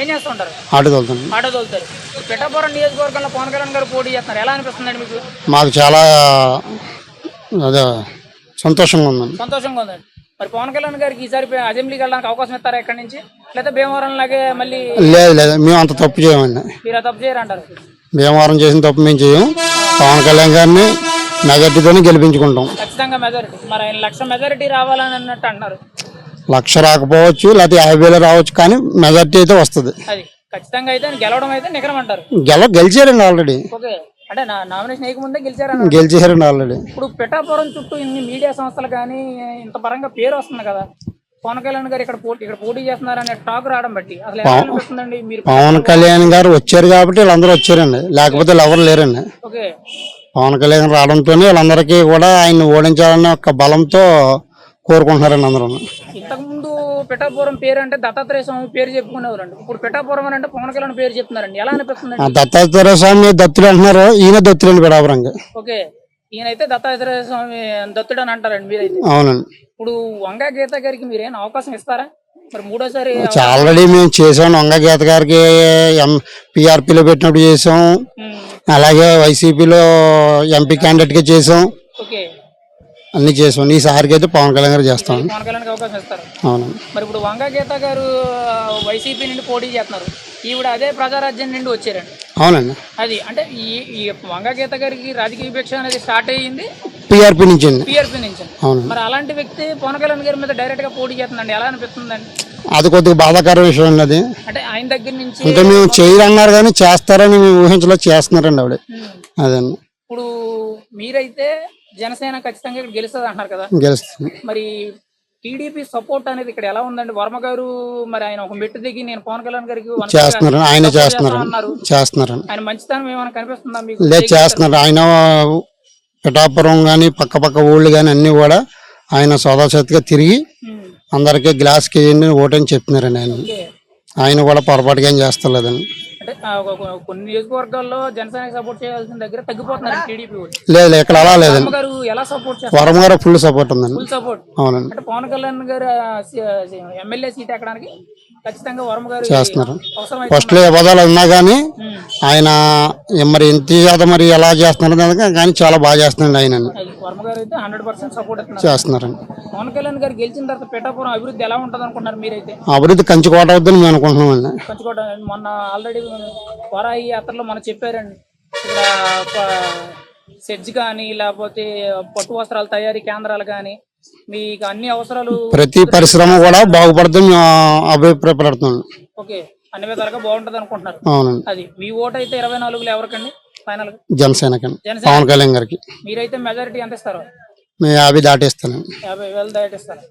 ఏం చేస్తుంటారు ఆటో తోలుతాను ఆటో తోలుతారు. పిఠాపురం నియోజకవర్గంలో పవన్ కళ్యాణ్ గారు పోటీ చేస్తున్నారు. ఎలా అనిపిస్తుందండి మీకు? మాకు చాలా అదే సంతోషంగా ఉందండి. సంతోషంగా ఉందండి. మరి పవన్ కళ్యాణ్ గారికి ఈసారి అసెంబ్లీకి వెళ్ళడానికి అవకాశం ఇస్తారా ఎక్కడి నుంచి? లేదా భీమవరం లాగే మళ్ళీ లేదు లేదు. మేము అంత తప్పు చేయమండి. మీరు ఆ తప్పు చేయరంటారు భీమవరం చేసిన తప్పు మేము చేయం పవన్ కళ్యాణ్ గారిని మెజార్టీతోనే గెలిపించుకుంటాం. ఖచ్చితంగా మెజారిటీ మరి ఆయన లక్ష మెజారిటీ రావాలని అన్నట్టు అంటున్నారు. లక్ష రాకపోవచ్చు లేకపోతే యాభై వేలు రావచ్చు కానీ మెజార్టీ అయితే వస్తుంది. అది ఖచ్చితంగా అయితే గెలవడం అయితే అంటారు. గెల గెలిచారండి ఆల్రెడీ ఓకే. అంటే నా నామినేషన్ వేయకముందే గెలిచారన్న గెలిచేసారండి ఆల్రెడీ ఇప్పుడు పిఠాపురం చుట్టూ ఇన్ని మీడియా సంస్థలు కానీ ఇంత పరంగా పేరు వస్తుంది కదా. పవన్ కళ్యాణ్ గారు ఇక్కడ పోటీ ఇక్కడ పోటీ చేస్తున్నారనే టాక్ రావడం బట్టి అసలు ఎలా అనిపిస్తుందండి మీరు? పవన్ కళ్యాణ్ గారు వచ్చారు కాబట్టి వీళ్ళందరూ వచ్చారండి. లేకపోతే వీళ్ళు ఎవరు లేరండి. ఓకే. పవన్ కళ్యాణ్ రావడంతో వీళ్ళందరికీ కూడా ఆయన్ని ఓడించాలనే ఒక బలంతో కోరుకుంటున్నారండి అందరూ. ఇంతకు ముందు పిఠాపురం పేరు అంటే దత్తాత్రేయ స్వామి పేరు చెప్పుకునేవారండి. ఇప్పుడు పిఠాపురం అని అంటే పవన్ కళ్యాణ్ పేరు చెప్తున్నారండి. ఎలా అనిపిస్తుందండి? ఆ దత్తాత్రేయ స్వామి దత్తులు అంటున్నారు ఈయన దత్తులండి పిడాపురంగా ఓకే. ఈయనైతే దత్తాత్రేయ స్వామి దత్తుడు అని అంటారండి మీరైతే. అవునండి. ఇప్పుడు వంగా గీత గారికి మీరేం అవకాశం ఇస్తారా? మరి మూడోసారి ఆల్రెడీ మేము చేసాం వంగ గీత గారికి ఎం పిఆర్పీలో పెట్టినప్పుడు చేసాం అలాగే వైసీపీలో ఎంపీ క్యాండిడేట్గా చేసాం ఓకే. అన్ని చేసాం ఈసారికి అయితే పవన్ కళ్యాణ్ గారు చేస్తాం పవన్ కళ్యాణ్కి అవకాశం ఇస్తారు. అవునండి మరి ఇప్పుడు వంగా గీత గారు వైసీపీ నుండి పోటీ చేస్తున్నారు. ఈవిడ అదే ప్రజారాజ్యం నుండి వచ్చారండి. అవునండి. అది అంటే ఈ ఈ వంగా గీత గారికి రాజకీయ విపక్ష అనేది స్టార్ట్ అయ్యింది. పిఆర్పీ నుంచి అండి. పిఆర్పీ నుంచి. అవునండి. మరి అలాంటి వ్యక్తి పవన్ కళ్యాణ్ గారి మీద డైరెక్ట్గా పోటీ చేస్తుందండి. ఎలా అనిపిస్తుందండి? అది కొద్దిగా బాధాకర విషయం అండి అది. అంటే ఆయన దగ్గర నుంచి అంటే మేము చేయరన్నారు కానీ చేస్తారని మేము ఊహించలో చేస్తున్నారండి ఆవిడ. అదండి. ఇప్పుడు మీరైతే జనసేన ఖచ్చితంగా ఇక్కడ గెలుస్తుంది అంటున్నారు కదా. గెలుస్తుంది. మరి టీడీపీ సపోర్ట్ అనేది ఇక్కడ ఎలా ఉందండి? వర్మ గారు మరి ఆయన ఒక మెట్టు దిగి నేను పవన్ కళ్యాణ్ గారికి చేస్తున్నారు. ఆయన చేస్తున్నారు. చేస్తాను అన్నారు చేస్తున్నారండి ఆయన మంచితనం ఏమైనా కనిపిస్తుందా మీకు? లేదు చేస్తున్నారు. ఆయన పిఠాపురం కానీ పక్క పక్క ఊళ్ళు కానీ అన్నీ కూడా ఆయన సోదాసత్తుగా తిరిగి అందరికీ గ్లాస్కి వేయండి ఓటని చెప్తున్నారండి ఆయన. ఆయన కూడా పొరపాటుగా ఏం చేస్తలేదండి. అంటే కొన్ని నియోజకవర్గాల్లో జనసేనకి సపోర్ట్ చేయాల్సిన దగ్గర తగ్గిపోతున్నారు టీడీపీ లేదు ఇక్కడ అలా లేదండి. గారు ఎలా సపోర్ట్ చేస్తారు? వరం గారు ఫుల్ సపోర్ట్ ఉందండి. ఫుల్ సపోర్ట్ అవునండి. అంటే పవన్ కళ్యాణ్ గారు ఎమ్మెల్యే సీట్ ఎక్కడానికి ఖచ్చితంగా గారు చేస్తున్నారు. ఫస్ట్లో వివాదాలు ఉన్నా కానీ ఆయన మరి ఎంత చేత మరి ఎలా చేస్తున్నారు కానీ చాలా బాగా చేస్తున్నాడు ఆయన. వర్మ గారు అయితే హండ్రెడ్ పర్సెంట్ సపోర్ట్ చేస్తున్నారండి. పవన్ కళ్యాణ్ గారు గెలిచిన తర్వాత పిఠాపురం అభివృద్ధి ఎలా ఉంటుంది అనుకుంటున్నారు మీరైతే? అభివృద్ధి కంచుకోట అవుద్దని మేము అనుకుంటున్నామండి. పంచుకోవడం మొన్న ఆల్రెడీ వారాహి యాత్రలో మనం చెప్పారండి. ఇక్కడ సెడ్జ్ కానీ లేకపోతే పట్టు వస్త్రాల తయారీ కేంద్రాలు కానీ మీకు అన్ని అవసరాలు ప్రతి పరిశ్రమ కూడా బాగుపడుతుంది మేము అభిప్రాయపడుతున్నాం ఓకే. అన్ని విధాలుగా బాగుంటది అనుకుంటున్నారు. అవునండి. అది మీ ఓటు అయితే ఇరవై నాలుగులో ఎవరికండి? ఫైనల్ జనసేన. పవన్ కళ్యాణ్ గారికి. మీరైతే మెజారిటీ ఎంత ఇస్తారు? యాభై దాటేస్తానండి. యాభై వేలు దాటిస్తారు.